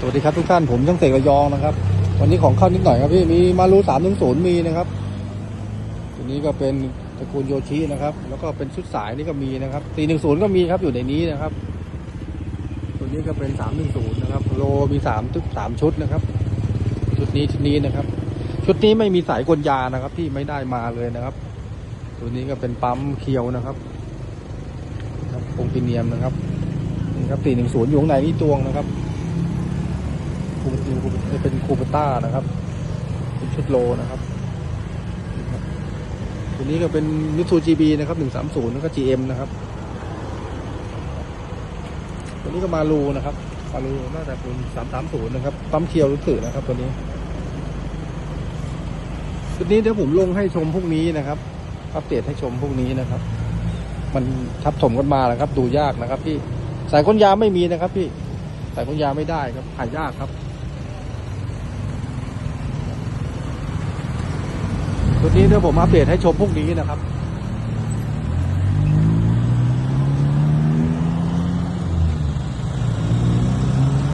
สวัสดีครับทุกท่านผมช่างเสกระยองนะครับ วันนี้ของเข้านิดหน่อยครับพี่มีมารูสามถึงศูนย์มีนะครับ ตัวนี้ก็เป็นตระกูลโยชินะครับ แล้วก็เป็นชุดสายนี่ก็มีนะครับสี่หนึ่งศูนย์ก็มีครับอยู่ในนี้นะครับ ตัวนี้ก็เป็นสามหนึ่งศูนย์นะครับ โลมีสามทุกสามชุดนะครับ ชุดนี้ชุดนี้นะครับ ชุดนี้ไม่มีสายกลยานะครับที่ไม่ได้มาเลยนะครับ ตัวนี้ก็เป็นปั๊มเคียวนะครับครับโอปิเนียมนะครับนี่ครับสี่หนึ่งศูนย์อยู่ข้างในนี่ตวงนะครับ คูปคูเป็นคูปต้านะครับ เป็นชุดโลนะครับ ตัวนี้ก็เป็นมิตซูจีบีนะครับหนึ่งสามศูนย์แล้วก็จีเอ็มนะครับตัวนี้ก็มาลูนะครับมาลูน่าจะเป็นสามสามศูนย์นะครับปั๊มเคียวรู้สึกนะครับ ตัวนี้ชุดนี้เดี๋ยวผมลงให้ชมพวกนี้นะครับอัปเดตให้ชมพวกนี้นะครับ มันทับถมกันมาแล้วครับ ดูยากนะครับ พี่สายก้นยาไม่มีนะครับ พี่สายก้นยาไม่ได้ครับหายากครับ ชุดนี้เดี๋ยวผมอัปเดตให้ชมพวกนี้นะครับ